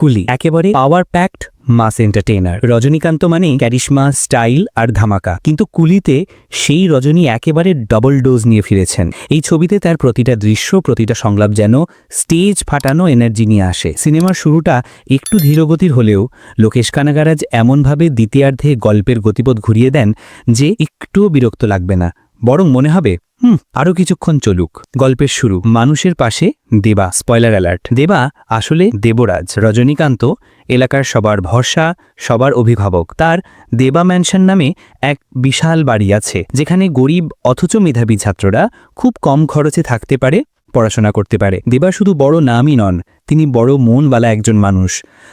কুলি, একেবারে power packed mass entertainer Rajinikanth মানে ক্যারিশমা স্টাইল আর ধামাকা। কিন্তু কুলিতে সেই রজনী একেবারে ডবল ডোজ নিয়ে ফিরেছেন। এই ছবিতে তার প্রতিটা দৃশ্য, প্রতিটা সংলাপ যেন স্টেজ ফাটানো এনার্জি নিয়ে আসে। সিনেমার শুরুটা একটু ধীরগতির হলেও লোকেশ কানাগারাজ এমনভাবে দ্বিতীয়ার্ধে গল্পের গতিপথ ঘুরিয়ে দেন যে একটুও বিরক্ত লাগবে না। বরং মনে হবে, হুম আরও কিছুক্ষণ চলুক। গল্পের শুরু। মানুষের পাশে দেবা, স্পয়লার অ্যালার্ট। দেবা আসলে দেবরাজ, রজনীকান্ত, এলাকার সবার ভরসা, সবার অভিভাবক। তার দেবা ম্যানশন নামে এক বিশাল বাড়ি আছে, যেখানে গরিব অথচ মেধাবী ছাত্ররা খুব কম খরচে থাকতে পারে, পড়াশোনা করতে পারে। দেবা শুধু বড় নামই নন তিনি বড় মনওয়ালা একজন মানুষ।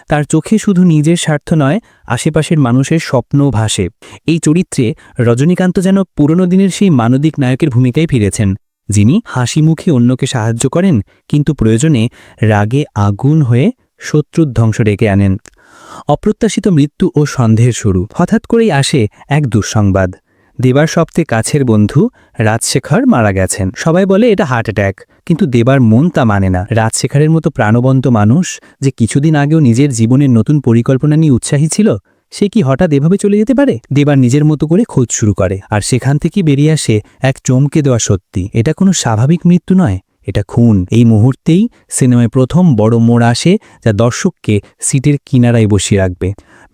তার চোখে শুধু নিজের স্বার্থ নয়, আশেপাশের মানুষের স্বপ্ন ভাসে। এই চরিত্রে রজনীকান্ত যেন পুরনো দিনের সেই মানবিক নায়কের ভূমিকায় ফিরেছেন, যিনি হাসি মুখে অন্যকে সাহায্য করেন, কিন্তু প্রয়োজনে রাগে আগুন হয়ে শত্রুর ধ্বংস ডেকে আনেন। অপ্রত্যাশিত মৃত্যু ও সন্দেহের শুরু। হঠাৎ করেই আসে এক দুঃসংবাদ। দেবার সবচেয়ে কাছের বন্ধু রাজশেখর মারা গেছেন। সবাই বলে এটা হার্ট অ্যাটাক কিন্তু দেবার মন তা মানে না। রাজশেখরের মতো প্রাণবন্ত মানুষ যে কিছুদিন আগেও নিজের জীবনের নতুন পরিকল্পনা নিয়ে উৎসাহী ছিল, সে কি হঠাৎ এভাবে চলে যেতে পারে? দেবার নিজের মতো করে খোঁজ শুরু করে, আর সেখান থেকে বেরিয়ে আসে এক চমকে দেওয়া সত্যি। এটা কোনো স্বাভাবিক মৃত্যু নয়, এটা খুন। এই মুহূর্তেই সিনেমায় প্রথম বড় মোড় আসে যা দর্শককে সিটের কিনারায় বসিয়ে রাখবে।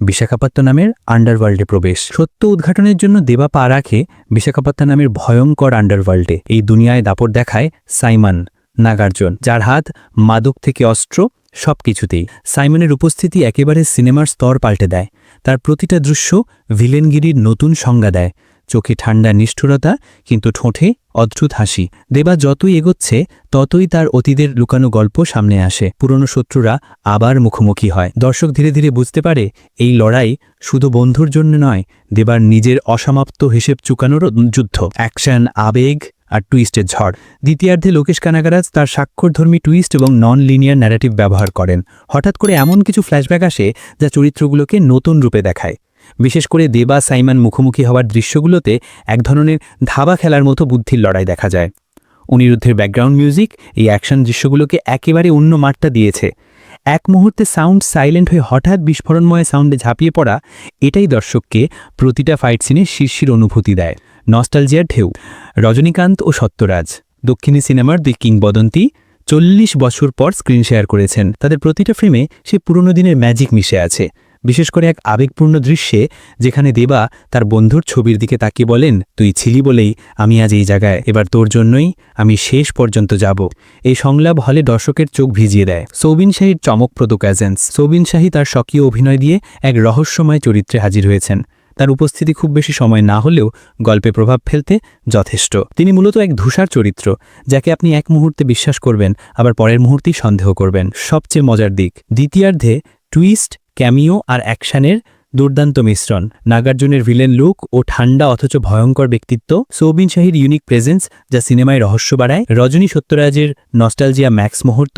বিশাখাপত্তনমের আন্ডারওয়ার্ল্ডে প্রবেশ। সত্য উদ্ঘাটনের জন্য দেবা পা রাখে বিশাখাপত্তনামের ভয়ঙ্কর আন্ডারওয়ার্ল্ডে এই দুনিয়ায় দাপট দেখায় সাইমন নাগার্জুন, যার হাত মাদক থেকে অস্ত্র সব কিছুতেই সাইমনের উপস্থিতি একেবারে সিনেমার স্তর পাল্টে দেয়। তার প্রতিটা দৃশ্য ভিলেনগিরির নতুন সংজ্ঞা দেয়। চোখে ঠান্ডা নিষ্ঠুরতা, কিন্তু ঠোঁটে অদ্ভুত হাসি। দেবা যতই এগোচ্ছে, ততই তার অতীতের লুকানো গল্প সামনে আসে। পুরনো শত্রুরা আবার মুখোমুখি হয়। দর্শক ধীরে ধীরে বুঝতে পারে, এই লড়াই শুধু বন্ধুর জন্য নয়, দেবার নিজের অসমাপ্ত হিসেব চুকানোরও যুদ্ধ। অ্যাকশন, আবেগ আর টুইস্টের ঝড়। দ্বিতীয়ার্ধে লোকেশ কানাগারাজ তার স্বাক্ষরধর্মী টুইস্ট এবং নন লিনিয়ার ন্যারেটিভ ব্যবহার করেন। হঠাৎ করে এমন কিছু ফ্ল্যাশব্যাক আসে, যা চরিত্রগুলোকে নতুন রূপে দেখায়। বিশেষ করে দেবা সাইমান মুখোমুখি হওয়ার দৃশ্যগুলোতে এক ধরনের ধাবা খেলার মতো বুদ্ধির লড়াই দেখা যায়। অনিরুদ্ধের ব্যাকগ্রাউন্ড মিউজিক এই অ্যাকশন দৃশ্যগুলোকে একেবারে অন্য মাত্রা দিয়েছে। এক মুহূর্তে সাউন্ড সাইলেন্ট হয়ে হঠাৎ বিস্ফোরণময় সাউন্ডে ঝাঁপিয়ে পড়া এটাই দর্শককে প্রতিটা ফাইট সিনে শীর্ষের অনুভূতি দেয়। নস্টালজিয়ার ঢেউ। রজনীকান্ত ও সত্যরাজ দক্ষিণী সিনেমার দুই কিংবদন্তি চল্লিশ বছর পর স্ক্রিন শেয়ার করেছেন। তাদের প্রতিটা ফ্রেমে সে পুরনো দিনের ম্যাজিক মিশে আছে। বিশেষ করে এক আবেগপূর্ণ দৃশ্যে যেখানে দেবা তার বন্ধুর ছবির দিকে তাকিয়ে বলেন, তুই ছিলি বলেই আমি আজ এই জায়গায়। এবার তোর জন্যই আমি শেষ পর্যন্ত যাব। এই সংলাপ হলে দর্শকের চোখ ভিজিয়ে দেয়। সৌবিন শাহীর চমকপ্রদ ক্যাজেন্স সৌবিন শাহী তার স্বকীয় অভিনয় দিয়ে এক রহস্যময় চরিত্রে হাজির হয়েছেন। তার উপস্থিতি খুব বেশি সময় না হলেও গল্পে প্রভাব ফেলতে যথেষ্ট। তিনি মূলত এক ধূসার চরিত্র, যাকে আপনি এক মুহূর্তে বিশ্বাস করবেন, আবার পরের মুহূর্তেই সন্দেহ করবেন। সবচেয়ে মজার দিক, দ্বিতীয়ার্ধে টুইস্ট ক্যামিও আর অ্যাকশানের দুর্দান্ত মিশ্রণ। নাগার্জুনের ভিলেন লুক ও ঠান্ডা অথচ ভয়ঙ্কর ব্যক্তিত্ব সৌবিন শাহির ইউনিক প্রেজেন্স যা সিনেমায় রহস্য বাড়ায়, রজনী সত্যরাজের নস্টালজিয়া ম্যাক্স মুহূর্ত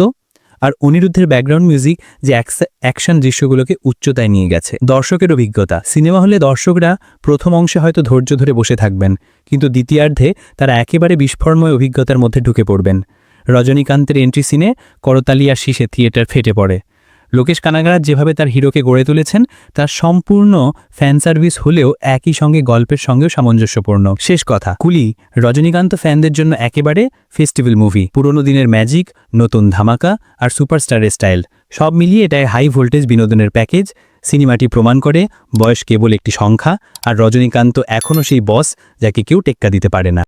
আর অনিরুদ্ধের ব্যাকগ্রাউন্ড মিউজিক যে অ্যাকশন দৃশ্যগুলোকে উচ্চতায় নিয়ে গেছে। দর্শকের অভিজ্ঞতা। সিনেমা হলে দর্শকরা প্রথম অংশে হয়তো ধৈর্য ধরে বসে থাকবেন, কিন্তু দ্বিতীয়ার্ধে তারা একেবারে বিস্ফোরণময় অভিজ্ঞতার মধ্যে ঢুকে পড়বেন। রজনীকান্তের এন্ট্রি সিনে করতালিয়া শীষে থিয়েটার ফেটে পড়ে। লোকেশ কানাগারাজ যেভাবে তার হিরোকে গড়ে তুলেছেন, তার সম্পূর্ণ ফ্যান সার্ভিস হলেও একই সঙ্গে গল্পের সঙ্গেও সামঞ্জস্যপূর্ণ। শেষ কথা, কুলি, রজনীকান্ত ফ্যানদের জন্য একেবারে ফেস্টিভ্যাল মুভি। পুরনো দিনের ম্যাজিক, নতুন ধামাকা আর সুপারস্টারের স্টাইল। সব মিলিয়ে এটাই হাই ভোল্টেজ বিনোদনের প্যাকেজ। সিনেমাটি প্রমাণ করে বয়স কেবল একটি সংখ্যা আর রজনীকান্ত এখনও সেই বস যাকে কেউ টেক্কা দিতে পারে না।